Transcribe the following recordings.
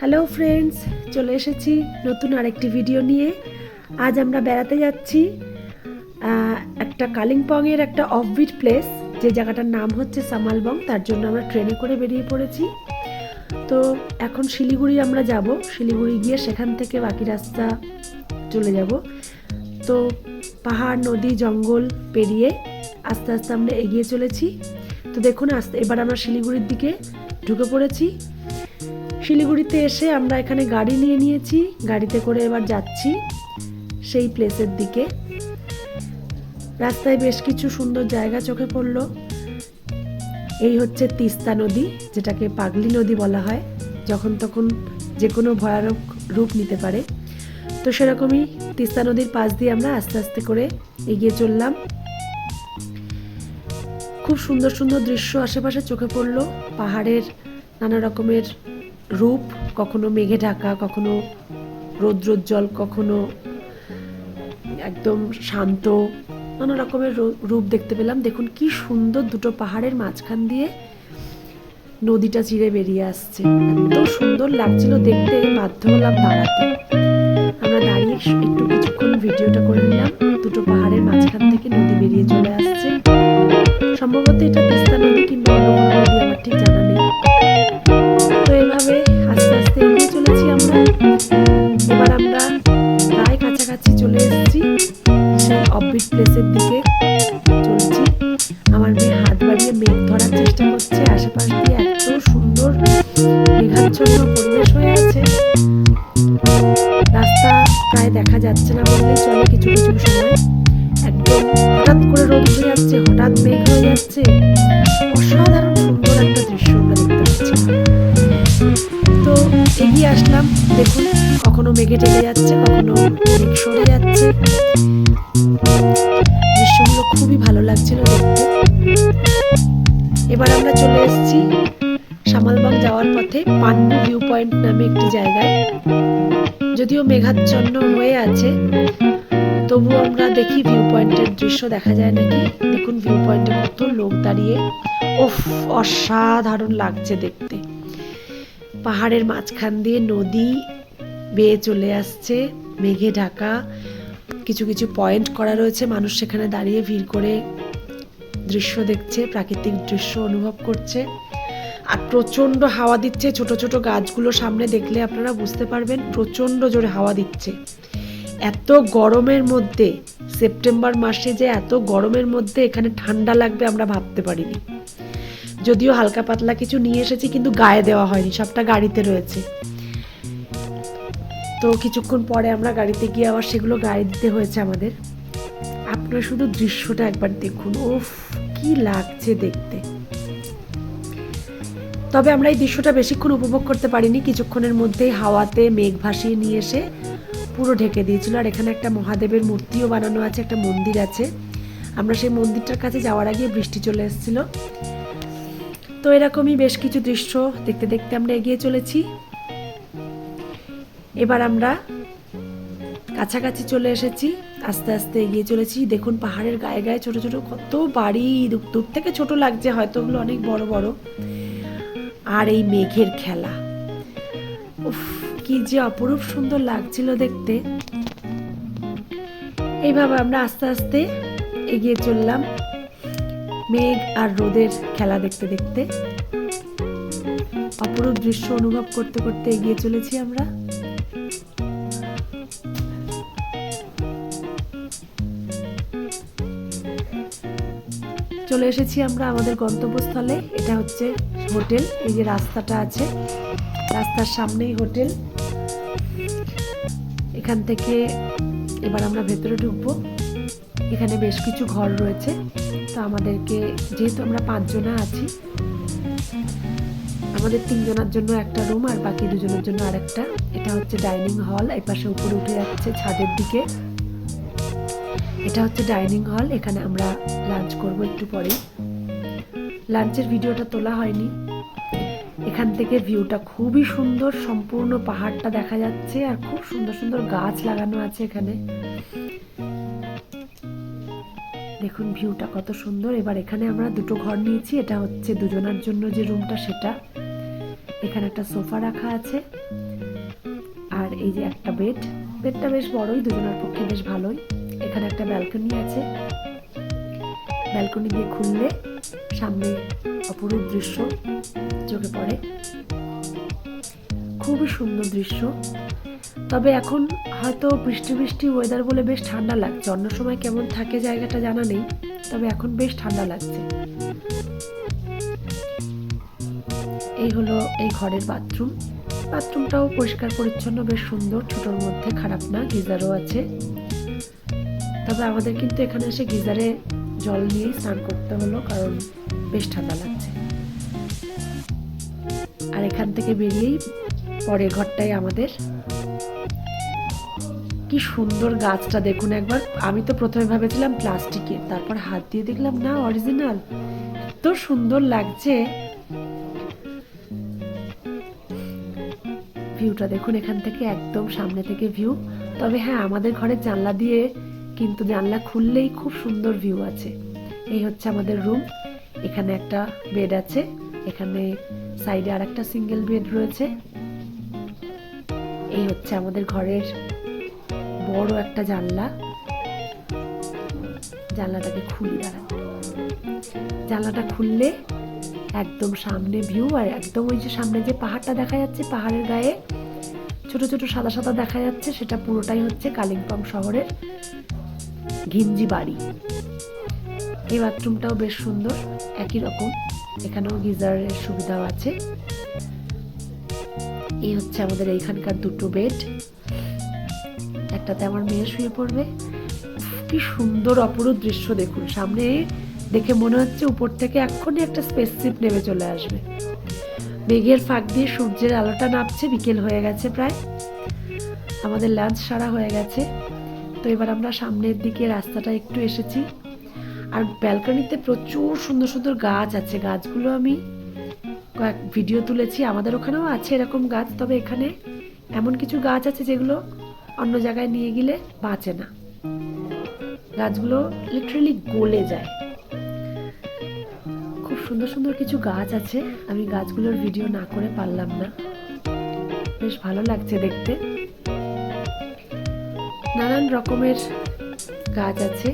Hello friends চলে এসেছি নতুন আরেকটি ভিডিও নিয়ে। আজ আমরা বেড়াতে যাচ্ছি একটা কালিম্পংয়ের একটা অফবিট প্লেস যে জায়গাটার নাম হচ্ছে সামালবং, তার জন্য আমরা ট্রেনে করে বেরিয়ে পড়েছি। তো এখন শিলিগুড়ি আমরা যাব। শিলিগুড়ি গিয়ে সেখান থেকে বাকি রাস্তা চলে যাব। তো পাহাড়, নদী, জঙ্গল পেরিয়ে আস্তে আস্তে আমরা এগিয়ে চলেছি। তো দেখুন, আস্তে এবার আমরা শিলিগুড়ির দিকে ঢুকে পড়েছি। শিলিগুড়িতে এসে আমরা এখানে গাড়ি নিয়ে নিয়েছি। গাড়িতে করে এবার যাচ্ছি সেই প্লেসের দিকে। রাস্তায় বেশ কিছু সুন্দর জায়গা চোখে পড়ল। এই হচ্ছে তিস্তা নদী, যেটাকে পাগলি নদী বলা হয়, যখন তখন যে কোনো ভয়ানক রূপ নিতে পারে। তো সেরকমই তিস্তা নদীর পাশ দিয়ে আমরা আস্তে আস্তে করে এগিয়ে চললাম। খুব সুন্দর সুন্দর দৃশ্য আশেপাশে চোখে পড়ল। পাহাড়ের নানা রকমের রূপ, কখনো মেঘে ঢাকা, কখনো রৌদ্রোজ্জ্বল, কখনো একদম শান্ত, নানা রকমের রূপ দেখতে পেলাম। দেখুন কি সুন্দর দুটো পাহাড়ের মাঝখান দিয়ে নদীটা চিরে বেরিয়ে আসছে। এত সুন্দর লাগছিল দেখতে, বাধ্য হলাম দাঁড়াতে। আমরা দাঁড়িয়ে একটু কিছুক্ষণ ভিডিওটা করে নিলাম। দুটো পাহাড়ের মাঝখান থেকে নদী বেরিয়ে চলে আসছে। সম্ভবত এটা তিস্তা নদী কিংবা অন্য নদী, আমার ঠিক জানা নেই। যাচ্ছে না বললেই চলে কিছু কিছু সময়। একদম হঠাৎ করে রোদ উঠে যাচ্ছে, হঠাৎ মেঘ হয়ে যাচ্ছে। অসাধারণ দৃশ্য আমরা দেখতে পাচ্ছি। তো এগিয়ে আসলাম, দেখুন কখনো মেঘে ঢেকে যাচ্ছে, কখনো মেঘ সরে যাচ্ছে। দৃশ্যগুলো খুবই ভালো লাগছিল দেখতে। এবার আমরা চলে এসেছি সামালবাগ যাওয়ার পথে পান্ডু ভিউ পয়েন্ট নামে একটি জায়গায়। যদিও মেঘাচ্ছন্ন হয়ে আছে, তবু আমরা দেখি ভিউ পয়েন্টের দৃশ্য দেখা যায় নাকি? দেখুন ভিউ পয়েন্টে কত লোক দাঁড়িয়ে। ওফ অসাধারণ লাগছে দেখতে। পাহাড়ের মাঝখান দিয়ে নদী বেয়ে চলে আসছে, মেঘে ঢাকা। কিছু কিছু পয়েন্ট করা রয়েছে, মানুষ সেখানে দাঁড়িয়ে ভিড় করে দৃশ্য দেখছে, প্রাকৃতিক দৃশ্য অনুভব করছে। আর প্রচণ্ড হাওয়া দিচ্ছে, ছোট ছোট গাছগুলো সামনে দেখলে আপনারা বুঝতে পারবেন প্রচণ্ড জোরে হাওয়া দিচ্ছে। এত গরমের মধ্যে, সেপ্টেম্বর মাসে যে এত গরমের মধ্যে এখানে ঠান্ডা লাগবে আমরা ভাবতে পারিনি। যদিও হালকা পাতলা কিছু নিয়ে এসেছি, কিন্তু গায়ে দেওয়া হয়নি, সবটা গাড়িতে রয়েছে। তো কিছুক্ষণ পরে আমরা গাড়িতে গিয়ে আবার সেগুলো গায়ে দিতে হয়েছে আমাদের। আপনারা শুধু দৃশ্যটা একবার দেখুন ওফ কি লাগছে দেখতে। তবে আমরা এই দৃশ্যটা বেশিক্ষণ উপভোগ করতে পারিনি। কিছুক্ষণের মধ্যেই হাওয়াতে মেঘ ভাসিয়ে নিয়ে এসে পুরো ঢেকে দিয়েছিল। আর এখানে একটা মহাদেবের মূর্তিও বানানো আছে, একটা মন্দির আছে। আমরা সেই মন্দিরটার কাছে যাওয়ার আগে বৃষ্টি চলে এসেছিল। তো এরকমই বেশ কিছু দৃশ্য দেখতে দেখতে আমরা এগিয়ে চলেছি। এবার আমরা কাছাকাছি চলে এসেছি, আস্তে আস্তে এগিয়ে চলেছি। দেখুন পাহাড়ের গায়ে গায়ে ছোট ছোট কত বাড়ি, দূর থেকে ছোট লাগছে হয়তো ওগুলো অনেক বড় বড়। আর এই মেঘের খেলা। উফ, কি যে অপরূপ সুন্দর লাগছিল দেখতে। এইভাবে আমরা আস্তে আস্তে এগিয়ে চললাম মেঘ আর রোদের খেলা দেখতে দেখতে। অপরূপ দৃশ্য অনুভব করতে করতে এগিয়ে চলেছি আমরা। চলে এসেছি আমরা আমাদের গন্তব্যস্থলে। এটা হচ্ছে হোটেল, এই যে রাস্তাটা আছে, রাস্তার সামনেই হোটেল। এখান থেকে এবার আমরা ভেতরে ঢুকবো। এখানে বেশ কিছু ঘর রয়েছে। তো আমাদেরকে, যেহেতু আমরা পাঁচজনা আছি, আমাদের তিনজনের জন্য একটা রুম আর বাকি দুজনের জন্য আরেকটা। এটা হচ্ছে ডাইনিং হল, এই পাশে উপরে উঠে যাচ্ছে ছাদের দিকে। এটা হচ্ছে ডাইনিং হল, এখানে আমরা লাঞ্চ করব একটু পরেই। লাঞ্চের ভিডিওটা তোলা হয়নি। এখান থেকে ভিউটা খুবই সুন্দর, সম্পূর্ণ পাহাড়টা দেখা যাচ্ছে আর খুব সুন্দর সুন্দর গাছ লাগানো আছে এখানে। দেখুন ভিউটা কত সুন্দর। এবার এখানে আমরা দুটো ঘর নিয়েছি, এটা হচ্ছে দুজনার জন্য যে রুমটা সেটা। এখানে একটা সোফা রাখা আছে আর এই যে একটা বেড বেডটা বেশ বড়ই, দুজনের পক্ষে বেশ ভালোই। এখানে একটা ব্যালকনি আছে। ব্যালকনি দিয়ে খুললে সামনে অপরূপ দৃশ্য চোখে পড়ে। খুবই সুন্দর দৃশ্য। তবে এখন হয়তো বৃষ্টি বৃষ্টি ওয়েদার বলে বেশ ঠান্ডা লাগছে। অন্য সময় কেমন থাকে জায়গাটা জানা নেই, তবে এখন বেশ ঠান্ডা লাগছে। এই হলো এই ঘরের বাথরুম বাথরুমটাও পরিষ্কার, পরিচ্ছন্ন, বেশ সুন্দর। ছোটোর মধ্যে খারাপ না, গিজারও আছে। তবে আমাদের কিন্তু এখানে এসে গিজারে জল নিয়েই স্নান করতে হলো, কারণ বেশ ঠান্ডা লাগছে। আর এখান থেকে বেরিয়েই পরের ঘরটাই আমাদের। কি সুন্দর গাছটা, দেখুন একবার। আমি তো প্রথমে ভেবেছিলাম প্লাস্টিকের তারপর হাত দিয়ে দেখলাম, না, অরিজিনাল। এত সুন্দর লাগছে। ভিউটা দেখুন এখান থেকে, একদম সামনে থেকে ভিউ। তবে হ্যাঁ আমাদের ঘরের জানলা দিয়ে কিন্তু জানলা খুললেই খুব সুন্দর ভিউ আছে। এই হচ্ছে আমাদের রুম। এখানে একটা বেড আছে, এখানে সাইডে আর একটা সিঙ্গেল বেড রয়েছে। এই হচ্ছে আমাদের ঘরের বড় একটা জানলা। জানলাটাকে খুলি দাঁড়া জানলাটা খুললে একদম সামনে ভিউ আর একদম ওই যে সামনে যে পাহাড়টা দেখা যাচ্ছে, পাহাড়ের গায়ে ছোট ছোট সাদা সাদা দেখা যাচ্ছে, সেটা পুরোটাই হচ্ছে কালিম্পং শহরের ঘিঞ্জি বাড়ি। এই বাথরুমটাও বেশ সুন্দর, একই রকম। এখানেও গিজারের সুবিধাও আছে। এই হচ্ছে আমাদের এইখানকার দুটো বেড একটাতে আমার মেয়ে শুয়ে পড়বে। কি সুন্দর অপরূপ দৃশ্য দেখুন। সামনে দেখে মনে হচ্ছে উপর থেকে এক্ষুনি একটা স্পেসশিপ নেমে চলে আসবে। মেঘের ফাঁক দিয়ে সূর্যের আলোটা নামছে, বিকেল হয়ে গেছে প্রায়। আমাদের লাঞ্চ সারা হয়ে গেছে। তো এবার আমরা সামনের দিকে রাস্তাটা একটু এসেছি। আর ব্যালকনিতে প্রচুর সুন্দর সুন্দর গাছ আছে। গাছগুলো আমি কয়েক ভিডিও তুলেছি, আমাদের ওখানেও আছে এরকম গাছ, তবে এখানে এমন কিছু গাছ আছে যেগুলো অন্য জায়গায় নিয়ে গেলে বাঁচে না। গাছগুলো লিটারালি গলে যায়। খুব সুন্দর সুন্দর কিছু গাছ আছে, আমি গাছগুলোর ভিডিও না করে পারলাম না। বেশ ভালো লাগছে দেখতে। নানান রকমের গাছ আছে।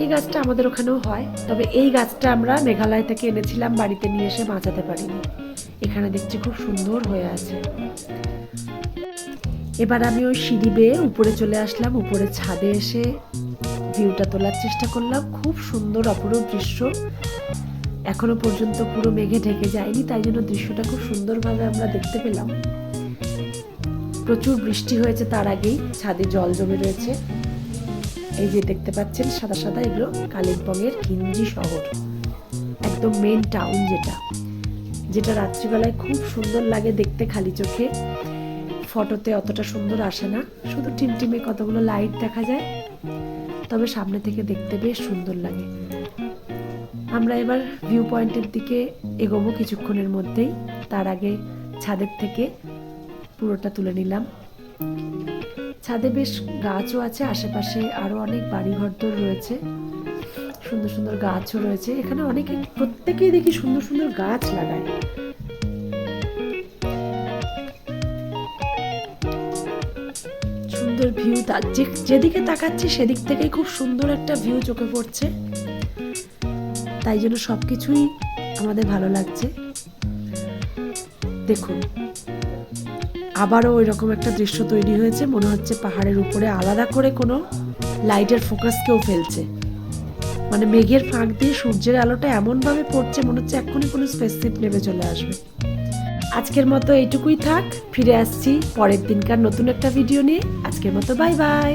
এই গাছটা আমাদের ওখানেও হয়, তবে এই গাছটা আমরা মেঘালয় থেকে এনেছিলাম, বাড়িতে নিয়ে এসে বাঁচাতে পারিনি। এখানে দেখছি খুব সুন্দর হয়ে আছে। এবার আমি ওই সিঁড়ি বেয়ে উপরে চলে আসলাম উপরে ছাদে এসে ভিউটা তোলার চেষ্টা করলাম। খুব সুন্দর অপরূপ দৃশ্য। এখনও পর্যন্ত পুরো মেঘে ঢেকে যায়নি, তাই জন্য দৃশ্যটা খুব সুন্দরভাবে আমরা দেখতে পেলাম। প্রচুর বৃষ্টি হয়েছে তার আগেই, ছাদে জল জমে রয়েছে। এই যে দেখতে পাচ্ছেন, সাদা সাদা এগুলো কালিম্পংয়ের কিঞ্জি শহর। একদম মেন টাউন যেটা। যেটা রাত্রিবেলায় খুব সুন্দর লাগে দেখতে খালি চোখে। ফটোতে অতটা সুন্দর আসে না। শুধু টিমটিমে কতগুলো লাইট দেখা যায়। তবে সামনে থেকে দেখতে বেশ সুন্দর লাগে। আমরা এবার ভিউ পয়েন্টের দিকে এগোবো কিছুক্ষণের মধ্যেই। তার আগে ছাদের থেকে পুরোটা তুলে নিলাম। ছাদে বেশ গাছও আছে, আশেপাশে আরও অনেক বাড়িঘর দর রয়েছে। সুন্দর সুন্দর গাছও রয়েছে। এখানে অনেকে প্রত্যেকেই দেখি সুন্দর সুন্দর গাছ লাগায়। সুন্দর ভিউ যে, যেদিকে তাকাচ্ছি সেদিক থেকেই খুব সুন্দর একটা ভিউ চোখে পড়ছে। তাই জন্য সব কিছুই আমাদের ভালো লাগছে। দেখুন আবারও ওই রকম একটা দৃশ্য তৈরি হয়েছে, মনে হচ্ছে পাহাড়ের উপরে আলাদা করে কোনো লাইটের ফোকাস কেউ ফেলছে। মানে মেঘের ফাঁক দিয়ে সূর্যের আলোটা এমনভাবে পড়ছে, মনে হচ্ছে এক্ষুনি কোনো স্পেসশিপ নেমে চলে আসবে। আজকের মতো এইটুকুই থাক, ফিরে আসছি পরের দিনকার নতুন একটা ভিডিও নিয়ে। আজকের মতো বাই বাই